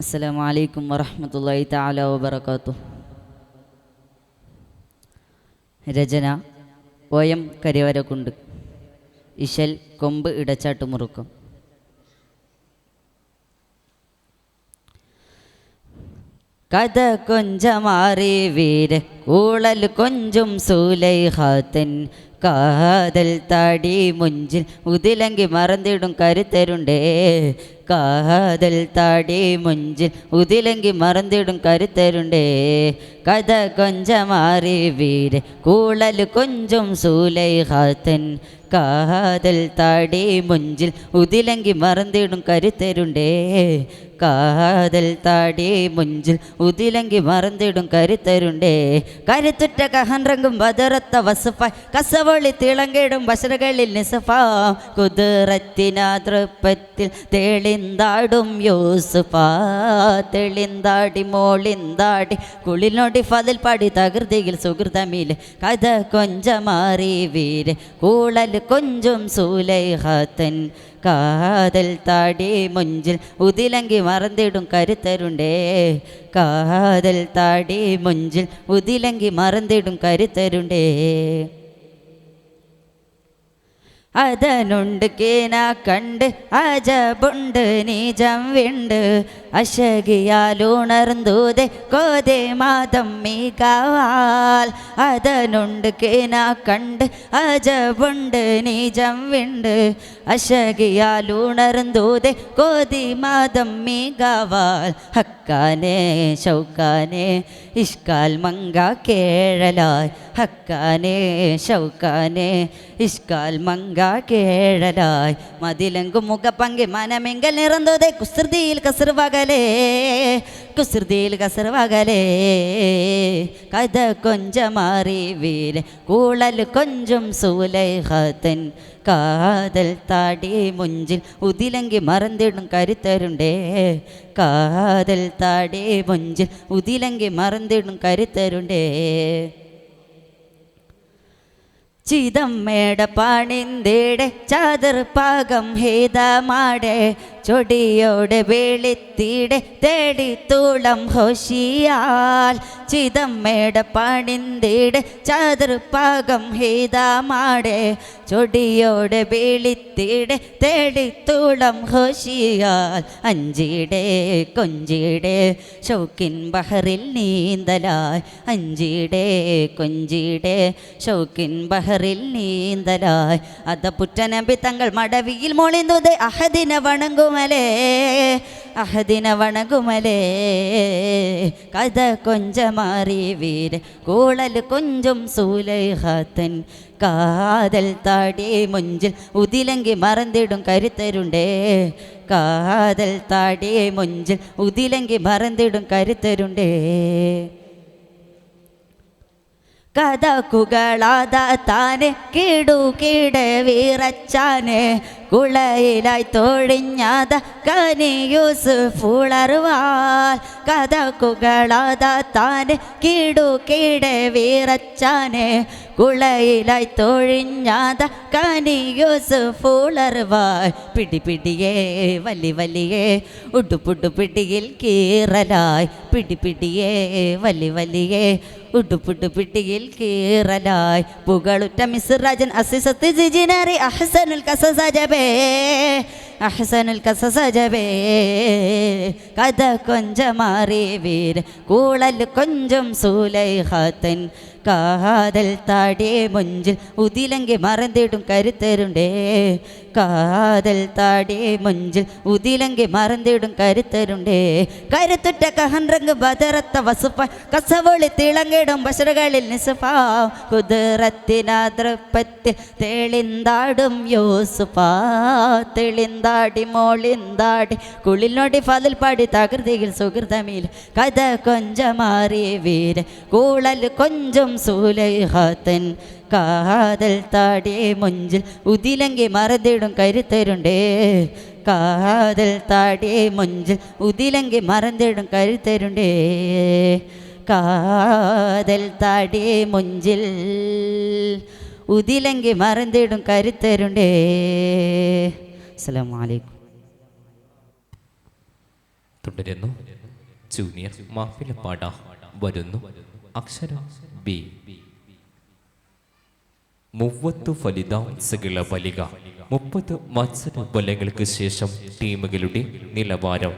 അസ്സലാമു അലൈക്കും വറഹ്മത്തുള്ളാഹി തആല വബറകാതുഹു. രചന പോയം കരിവരക്കുണ്ട് ഇശൽ കൊമ്പ് ഇടച്ചാട്ട് മുറുക്കം. കഥ കൊഞ്ചമാറി വീര കൂളൽ കൊഞ്ചും സൂലൈഹാത്തൻ കാതൽ താടി മുഞ്ചിൽ ഉതിലങ്കി മറന്നിടും കരുത്തരുണ്ടേ. കാതൽ താടി മുഞ്ചിൽ ഉതിലങ്കി മറന്നിടും കരുത്തരുണ്ടേ. കഥ കൊഞ്ചമാറി വീര് കൂളൽ കൊഞ്ചും സൂലൈഹാത്തൻ കാതൽ താടി മുഞ്ചിൽ ഉതിലങ്കി മറന്നിടും കരുത്തരുണ്ടേ. കാതൽ താടി മുഞ്ചിൽ ഉതിലങ്കി മറന്നിടും കരുത്തരുണ്ടേ. കരുത്തുറ്റ കഹൻറങ്കും ബദറത്ത വസുഫായ്. കസവളി തിളങ്കിടും വസറകളിൽ നിസഫാ. കുതിറത്തിനാതൃപ്പത്തിൽ തെളിന്താടും യൂസുഫാ. തെളിന്താടി മോളിന്താടി. കുളിനോടി ഫതിൽ പാടി തകൃതിയിൽ സുഹൃതമിൽ കഥ കൊഞ്ചമാറി വീര്. കൂളൽ കൊഞ്ചും സൂലൈഹാത്തൻ. കാതൽ താടി മുഞ്ചിൽ ഉതിലങ്കി മറന്നിടും കരുത്തരുണ്ടേ. കാതൽ താടി മുഞ്ചിൽ ഉതിലങ്കി മറന്നിടും കരുത്തരുണ്ടേ. അതനുണ്ട് കേന കണ്ട് അജബുണ്ട് നീജം വിണ്ട്. അശകിയാലുണർന്നൂതെ കോതെ മാതം മീകാവാൽ. അതനുണ്ട് കേന കണ്ട് അജബുണ്ട് നീജം വിണ്ട്. അശകിയാലുണർന്നൂതെ കോതി മാതം മീകാവാൽ. ഹക്കാനെ ഷൗക്കാനെ ഇഷ്കാൽ മങ്ക കേഴലായ്. ഹക്കാനെ ഷൗക്കാനെ ഇഷ്കാൽ മങ്ക കേഴലായ്. മതിലെങ്കും മുഖപ്പങ്കി മനമെങ്കൽ നിറന്തോതെ. കുസൃതിയിൽ കസർവകലേ കുസൃതിയിൽ കസർവകലേ കഥ കൊഞ്ചമാറി വീര. കൂളൽ കൊഞ്ചും സൂലൈഹത്തൻ കാതൽ താടി മുഞ്ചിൽ. ഉതിലങ്കി മറന്നിടും കരുത്തരുണ്ടേ. കാതൽ താടി മുഞ്ചിൽ. ഉതിലങ്കി മറന്നിടും കരുത്തരുണ്ടേ. ചിതമ്മേട പാണിന്തേടെ ചാതർ പാകം ഹേതമാടെ ചൊടിയോടെ വെളുത്തിടെ തേടി തൂളം ഹോഷിയാൽ ചിതമ്മേട പണിന്തിടെ ചതുർപ്പാകം പാകം ഹേതമാടെ ചൊടിയോടെ വെളിത്തീടെ തേടി തൂളം ഹോഷിയാൽ അഞ്ചിടെ കൊഞ്ചിടെ ഷൗക്കിൻ ബഹറിൽ നീന്തലായി അഞ്ചിടെ കൊഞ്ചിടെ ഷൗക്കിൻ ബഹറിൽ നീന്തലായി അത പുറ്റനമ്പി തങ്ങൾ മടവിയിൽ മൊളിന്തുതെ അഹദിന വണങ്ങുമലേ അഹദിന വണകുമലേ കഥ കൊഞ്ചമാറി വീര കൂളൽ കൊഞ്ചും സൂലൈഹാത്തൻ. കാതൽ താടി മുഞ്ചിൽ ഉതിലങ്കി മറന്നിടും കരുത്തരുണ്ടേ. കാതൽ താടി മുഞ്ചിൽ ഉതിലങ്കി മറന്നിടും കരുത്തരുണ്ടേ. കഥക്കുകളാതാ താനെ കിടു കിട വീറച്ചാനെ. കുളയിലായി തൊഴിഞ്ഞത കനിയൂസ് ഫുളർവാൽ കഥക്കുകളാത കീടു കീട വീറച്ചാനെ കുളയിലായി തൊഴിഞ്ഞാത കനിയൂസ് ഫുളർവാൽ പിടി പിടിയേ വലി വലിയേ ഉടുപ്പുടു പിടിയിൽ കീറലായി പിടി പിടിയേ വലി വലിയേ ഉടുപ്പുടു പിടിയിൽ കീറലായി. പുകളുറ്റ മിസ് രാജൻ അസിസത്ത് ജിജിനറി അഹസനുൽ കസസജബേ അഹ്സനുൽ കസസജബേ കഥ കൊഞ്ചമാറി വീര കൂളൽ കൊഞ്ചം സൂലൈഹാത്തൻ. കാതൽ താടി മുഞ്ചിൽ ഉതിലെങ്കിൽ മറന്നിടും കരുത്തരുണ്ടേ. കാതൽ താടി മുഞ്ചിൽ ഉതിലെങ്കിൽ മറന്നിടും കരുത്തരുണ്ടേ. കരുത്തുറ്റ കഹൻറങ്ക് ബദറത്ത വസുഫ കസവൊളി തിളങ്ങിടും ബഷറുകളിൽ നിസുഫാ. കുതിരത്തിനാതൃപ്പത്തിൽ തെളിന്താടും യോസുഫാ. തെളിന്താടി മോളിന്താടി കുളിനോടി ഫതിൽ പാടി തകൃതിയിൽ സുഹൃതമിൽ. കഥ കൊഞ്ചമാറിയ വീര കൂളൽ കൊഞ്ചും സൂലൈഹാത്തൻ കാതൽ താടി മുഞ്ചിൽ ഉതിലങ്കി മറന്നിടും കരുത്തരുണ്ടേ. കാതൽ താടി മുഞ്ചിൽ ഉതിലങ്കി മറന്നിടും കരുത്തരുണ്ടേ. കാതൽ താടി മുഞ്ചിൽ ഉതിലങ്കി മറന്നിടും കരുത്തരുണ്ടേ. അലൈക്കും. തുടരുന്നു. ജൂനിയർ മാപ്പിളപ്പാട വരുന്നു. അക്ഷരം ബി മുവത്ത് ഫലിതാംസകള വലിക. മുപ്പത് മത്സര ഫലങ്ങൾക്ക് ശേഷം ടീമുകളുടെ നിലവാരം